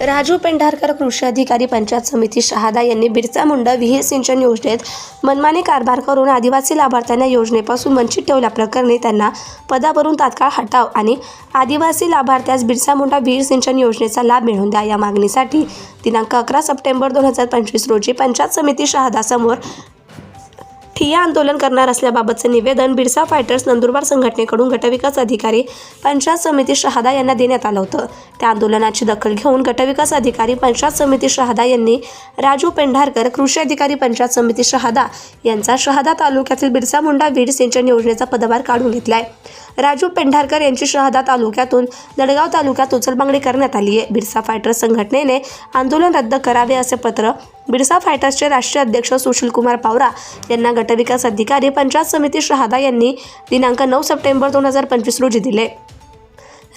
राजू पेंढारकर कृषी अधिकारी पंचायत समिती शहादा यांनी बिरसा मुंडा विहीर सिंचन योजनेत मनमानी कारभार करून आदिवासी लाभार्थ्यांना योजनेपासून वंचित ठेवल्याप्रकरणी त्यांना पदावरून तात्काळ हटाव आणि आदिवासी लाभार्थ्यास बिरसा मुंडा विहीर सिंचन योजनेचा लाभ मिळवून द्या या मागणीसाठी दिनांक अकरा सप्टेंबर दोन हजार पंचवीस रोजी पंचायत समिती शहादासमोर ठिय्या आंदोलन करणार असल्याबाबतचं निवेदन बिरसा फायटर्स नंदुरबार संघटनेकडून गटविकास अधिकारी पंचायत समिती शहादा यांना देण्यात आलं होतं. त्या आंदोलनाची दखल घेऊन गटविकास अधिकारी पंचायत समिती शहादा यांनी राजू पेंढारकर कृषी अधिकारी पंचायत समिती शहादा यांचा शहादा तालुक्यातील बिरसा मुंडा वीड सिंचन योजनेचा पदभार काढून घेतला आहे राजू पेंढारकर यांची शहादा तालुक्यातून दडगाव तालुक्यात उचलबांगडी करण्यात आली आहे बिरसा फायटर्स संघटनेने आंदोलन रद्द करावे असे पत्र बिरसा फायटर्सचे राष्ट्रीय अध्यक्ष सुशीलकुमार पावरा यांना गटविकास अधिकारी पंचायत समिती शहादा यांनी दिनांक नऊ सप्टेंबर दोन हजार पंचवीस रोजी दिले.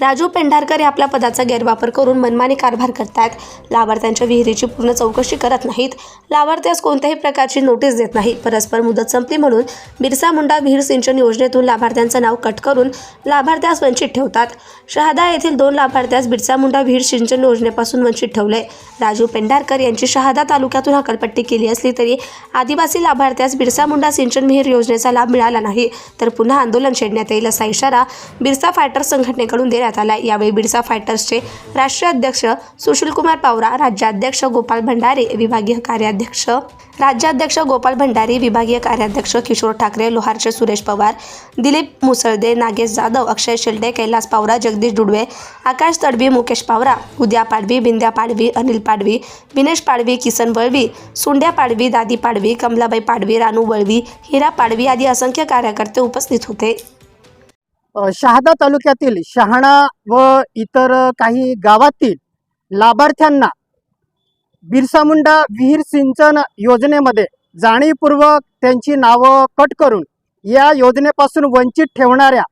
राजू पेंढारकर हे आपल्या पदाचा गैरवापर करून मनमानी कारभार करतायत. लाभार्थ्यांच्या विहिरीची पूर्ण चौकशी करत नाहीत. लाभार्थ्यास कोणत्याही प्रकारची नोटीस देत नाही परस्पर मुदत संपली म्हणून बिरसा मुंडा विहीर सिंचन योजनेतून लाभार्थ्यांचं नाव कट करून लाभार्थ्यास वंचित ठेवतात. शहादा येथील दोन लाभार्थ्यास बिरसा मुंडा विहीर सिंचन योजनेपासून वंचित ठेवले. राजू पेंढारकर यांची शहादा तालुक्यातून हकलपट्टी केली असली तरी आदिवासी लाभार्थ्यास बिरसा मुंडा सिंचन विहीर योजनेचा लाभ मिळाला नाही. तर पुन्हा आंदोलन छेडण्यात येईल असा इशारा बिरसा फायटर संघटनेकडून देण्यात आला यावेळी बिरसा फायटर्सचे राष्ट्रीय अध्यक्ष सुशीलकुमार पावरा राज्याध्यक्ष गोपाल भंडारे विभागीय कार्याध्यक्ष राज्याध्यक्ष गोपाल भंडारी विभागीय कार्याध्यक्ष किशोर ठाकरे लोहारचे सुरेश पवार दिलीप मुसळदे नागेश जाधव अक्षय शेल्डे कैलास पावरा जगदीश डुडवे आकाश तडवी मुकेश पावरा उद्या पाडवी बिंद्या पाडवी अनिल पाडवी विनेश पाडवी किसन वळवी सुंड्या पाडवी दादी पाडवी कमलाबाई पाडवी रानू वळवी हिरा पाडवी आदी असंख्य कार्यकर्ते उपस्थित होते. शहादा तालुक्यातील शहाणा व इतर काही गावातील लाभार्थ्यांना बिरसा मुंडा विहीर सिंचन योजनेमध्ये जाणीवपूर्वक त्यांची नावं कट करून या योजनेपासून वंचित ठेवणाऱ्या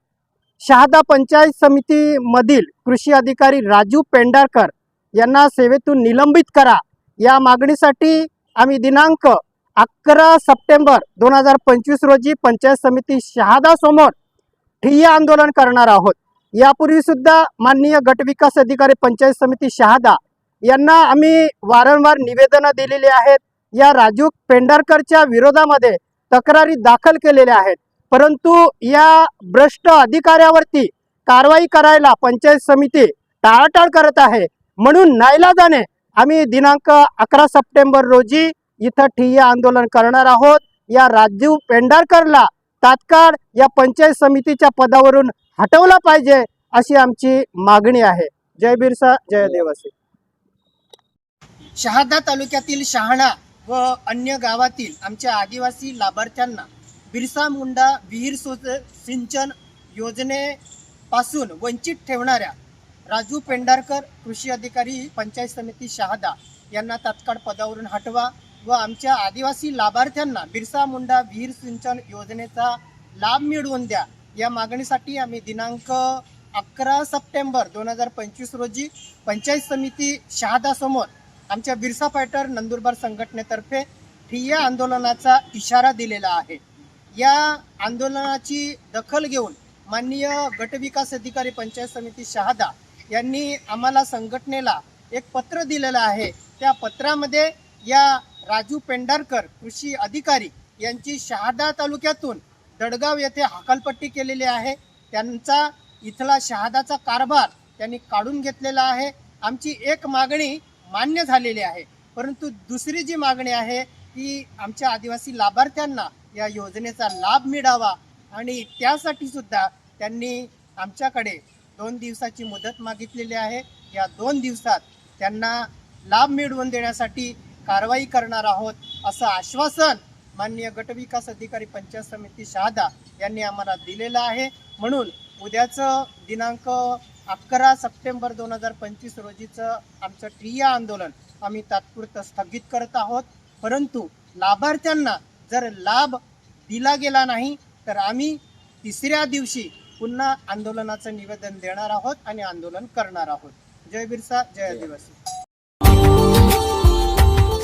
शहादा पंचायत समितीमधील कृषी अधिकारी राजू पेंढारकर यांना सेवेतून निलंबित करा. या मागणीसाठी आम्ही दिनांक अकरा सप्टेंबर दोन हजार पंचवीस रोजी पंचायत समिती शहादासमोर ठिय्या आंदोलन करणार आहोत. यापूर्वी सुद्धा माननीय गटविकास अधिकारी पंचायत समिती शहादा यांना आम्ही वारंवार निवेदनं दिलेली आहेत. या राजू पेंढारकरच्या विरोधामध्ये तक्रारी दाखल केलेल्या आहेत. परंतु या भ्रष्ट अधिकाऱ्यावरती कारवाई करायला पंचायत समिती टाळाटाळ करत आहे. म्हणून नाईलाजाने आम्ही दिनांक अकरा सप्टेंबर रोजी इथं ठिय्या आंदोलन करणार आहोत. या राजू पेंढारकरला तात्काळ या पंचायत समितीच्या पदावरून हटवला पाहिजे अशी आमची मागणी आहे. जय बिरसा जय देवासी शहादा तालुक्यातील शहाणा व अन्य गावातील आमच्या आदिवासी लाभार्थ्यांना बिरसा मुंडा विहीर सोच सिंचन योजनेपासून वंचित ठेवणाऱ्या राजू पेंढारकर कृषी अधिकारी पंचायत समिती शहादा यांना तात्काळ पदावरून हटवा. व आमच्या आदिवासी लाभार्थ्यांना बिरसा मुंडा विहीर सिंचन योजनेचा लाभ मिळवून द्या. या मागणीसाठी आम्ही दिनांक अकरा सप्टेंबर दोन हजार पंचवीस रोजी पंचायत समिती शहादासमोर आमच्या बिरसा फायटर नंदुरबार संघटनेतर्फे ठिय्या आंदोलनाचा इशारा दिलेला आहे. या आंदोलनाची दखल घेऊन माननीय गटविकास अधिकारी पंचायत समिती शहादा यांनी आम्हाला संघटनेला एक पत्र दिलेलं आहे. त्या पत्रामध्ये या राजू पेंढारकर कृषी अधिकारी यांची शहादा तालुक्यातून दडगाव येथे हकालपट्टी केलेली आहे. त्यांचा इथला शहादाचा कारभार त्यांनी काढून घेतलेला आहे. आमची एक मागणी मान्य झालेली आहे. परंतु दुसरी जी मागणी आहे ती आमच्या आदिवासी लाभार्थ्यांना या योजनेचा लाभ मिळावा आणि त्यासाठी सुद्धा त्यांनी आमच्याकडे दोन दिवसाची मुदत मागितलेली आहे. या दोन दिवसात त्यांना लाभ मिळवून देण्यासाठी कारवाई करणार आहोत असं आश्वासन माननीय गटविकास अधिकारी पंचायत समिती शहादा यांनी आम्हाला दिलेलं आहे. म्हणून उद्याचं दिनांक अकरा सप्टेंबर दोन हजार पंचवीस रोजीचं आमचं ठिय्या आंदोलन आम्ही तात्पुरतं स्थगित करत आहोत. परंतु लाभार्थ्यांना जर लाभ दिला गेला नाही तर आम्ही तिसऱ्या दिवशी पुन्हा आंदोलनाचं निवेदन देणार आहोत आणि आंदोलन करणार आहोत. जय बिरसा जय आदिवासी.